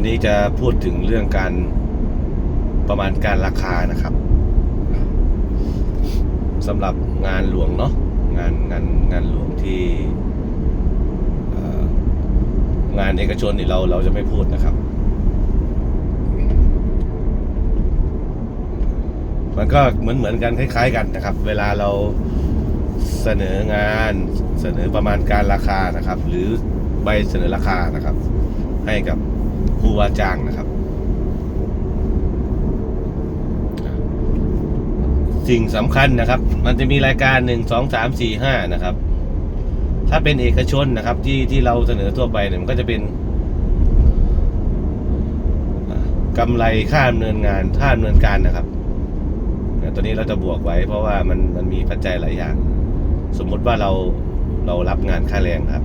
วันนี้จะพูดถึงเรื่องการประมาณการราคานะครับสำหรับงานหลวงเนาะงานงานงานหลวงที่งานเอกชนนี่เราเราจะไม่พูดนะครับ มันก็เหมือนเหมือนกันคล้าย ๆ กันนะครับ เวลาเราเสนองานเสนอประมาณการราคานะครับ หรือใบเสนอราคานะครับ ให้กับ ผู้ว่าจ้างนะครับ สิ่งสำคัญนะครับ มันจะมีรายการหนึ่งสองสามสี่ห้านะครับ ถ้าเป็นเอกชนนะครับ ที่ที่เราเสนอทั่วไปเนี่ยมันก็จะเป็นกำไรค่าดำเนินงานค่าดำเนินการนะครับตัวนี้เราจะบวกไว้ เพราะว่ามันมันมีปัจจัยหลายอย่าง สมมุติว่าเราเรารับงานค่าแรงครับ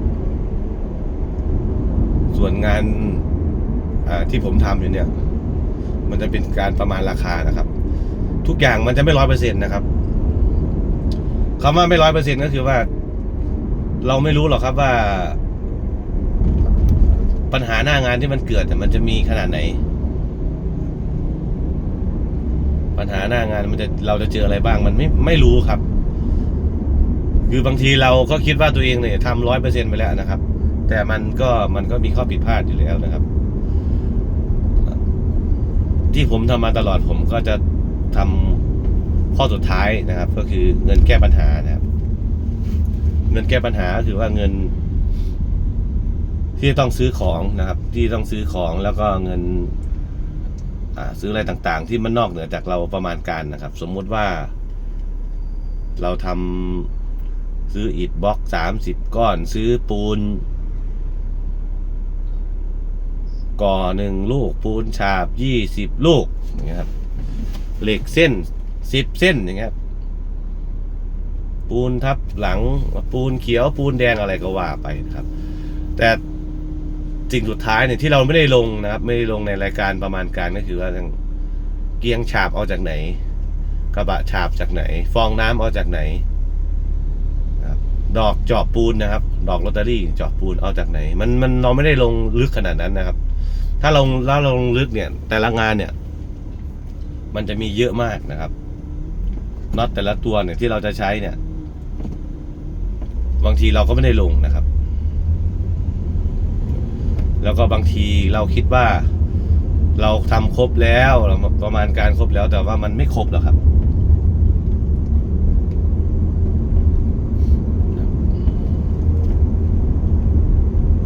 ส่วนงาน ที่ผมทำอยู่เนี่ย มันจะเป็นการประมาณราคานะครับ ทุกอย่างมันจะไม่ร้อยเปอร์เซ็นต์นะครับคำว่าไม่ร้อยเปอร์เซ็นต์ก็คือว่า เราไม่รู้หรอกครับว่า ปัญหาหน้างานที่มันเกิดเนี่มันจะมีขนาดไหน ปัญหาหน้างานมันจะเราจะเจออะไรบ้าง มันไม่ไม่รู้ครับ คือบางทีเราก็คิดว่าตัวเองเนี่ยทำร้อยเปอร์เซ็นต์ไปแล้วนะครับ แต่มันก็มันก็มีข้อผิดพลาดอยู่แล้วนะครับ ที่ผมทำมาตลอดผมก็จะทำข้อสุดท้ายนะครับ ก็คือเงินแก้ปัญหานะครับ เงินแก้ปัญหาก็คือว่าเงิน ที่ต้องซื้อของนะครับ ที่ต้องซื้อของแล้วก็เงินซื้ออะไรต่างๆ ที่มันนอกเหนือจากเราประมาณการนะครับ สมมุติว่า เราทำซื้ออิฐบล็อกสามสิบก้อน ซื้อปูน ก่อหนึ่งลูกปูนฉาบยี่สิบลูกอย่างเงี้ยครับ เหล็กเส้นสิบเส้นอย่างเงี้ยครับปูนทับหลังปูนเขียวปูนแดงอะไรก็ว่าไปนะครับ แต่สิ่งสุดท้ายเนี่ยที่เราไม่ได้ลงนะครับ ไม่ได้ลงในรายการประมาณการก็คือว่าทางเกียงฉาบเอาจากไหน กระบะฉาบจากไหน ฟองน้ำเอาจากไหนดอกเจาะปูนนะครับ ดอกลอตเตอรี่เจาะปูนเอาจากไหน มันมันเราไม่ได้ลงลึกขนาดนั้นนะครับ ถ้าลงแล้วลงลึกเนี่ย แต่ละงานเนี่ย มันจะมีเยอะมากนะครับน็อตแต่ละตัวเนี่ยที่เราจะใช้เนี่ย บางทีเราก็ไม่ได้ลงนะครับ แล้วก็บางทีเราคิดว่า เราทำครบแล้วเราประมาณการครบแล้วแต่ว่ามันไม่ครบหรอกครับ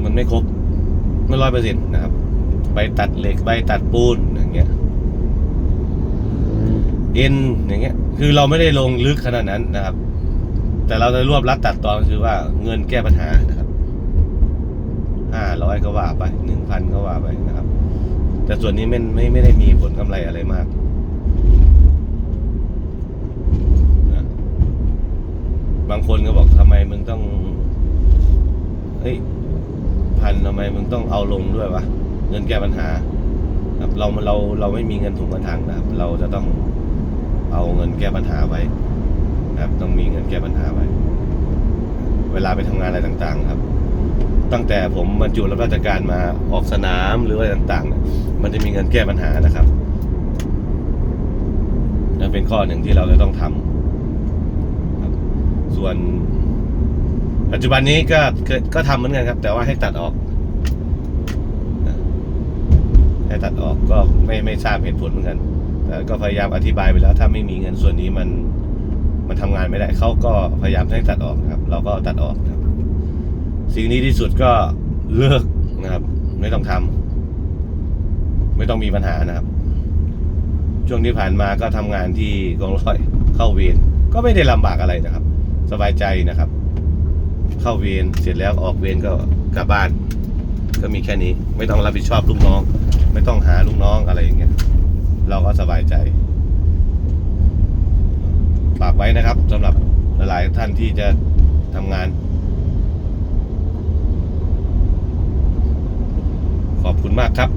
มันไม่ครบไม่ร้อยเปอร์เซ็นต์นะครับ ใบตัดเหล็กใบตัดปูนอย่างเงี้ยเอ็นอย่างเงี้ย คือเราไม่ได้ลงลึกขนาดนั้นนะครับ แต่เราจะรวบรัดตัดตอนคือว่าเงินแก้ปัญหานะครับห้าร้อยก็ว่าไปหนึ่งพันก็ว่าไปนะครับ แต่ส่วนนี้ไม่ไม่ไม่ได้มีผลกำไรอะไรมากนะบางคนก็บอกทำไมมึงต้อง เฮ้ย พันทำไมมึงต้องเอาลงด้วยวะ เงินแก้ปัญหาครับเราเราเราไม่มีเงินถุงกระถางนะครับ เราจะต้องเอาเงินแก้ปัญหาไว้นะครับ ต้องมีเงินแก้ปัญหาไว้ เวลาไปทำงานอะไรต่างๆ ครับ ตั้งแต่ผมบรรจุรับราชการมาออกสนามหรืออะไรต่างๆ มันจะมีเงินแก้ปัญหานะครับนั่นเป็นข้อหนึ่งที่เราจะต้องทำครับ ส่วนปัจจุบันนี้ก็ก็ก็ทำเหมือนกันครับ แต่ว่าให้ตัดออก ให้ตัดออกก็ไม่ไม่ทราบเหตุผลเหมือนกันแต่ก็พยายามอธิบายไปแล้ว ถ้าไม่มีเงินส่วนนี้มันมันทำงานไม่ได้เขาก็พยายามให้ตัดออกครับ เราก็ตัดออกครับ สิ่งนี้ที่สุดก็เลิกนะครับ ไม่ต้องทำไม่ต้องมีปัญหานะครับ ช่วงที่ผ่านมาก็ทำงานที่กองร้อยเข้าเวรก็ไม่ได้ลำบากอะไรนะครับ สบายใจนะครับ เข้าเวรเสร็จแล้วออกเวรก็กลับบ้าน ก็มีแค่นี้ ไม่ต้องรับผิดชอบลูกน้อง ไม่ต้องหาลูกน้องอะไรอย่างเงี้ยเราก็สบายใจฝากไว้นะครับสำหรับหลายท่านที่จะทำงาน ขอบคุณมากครับ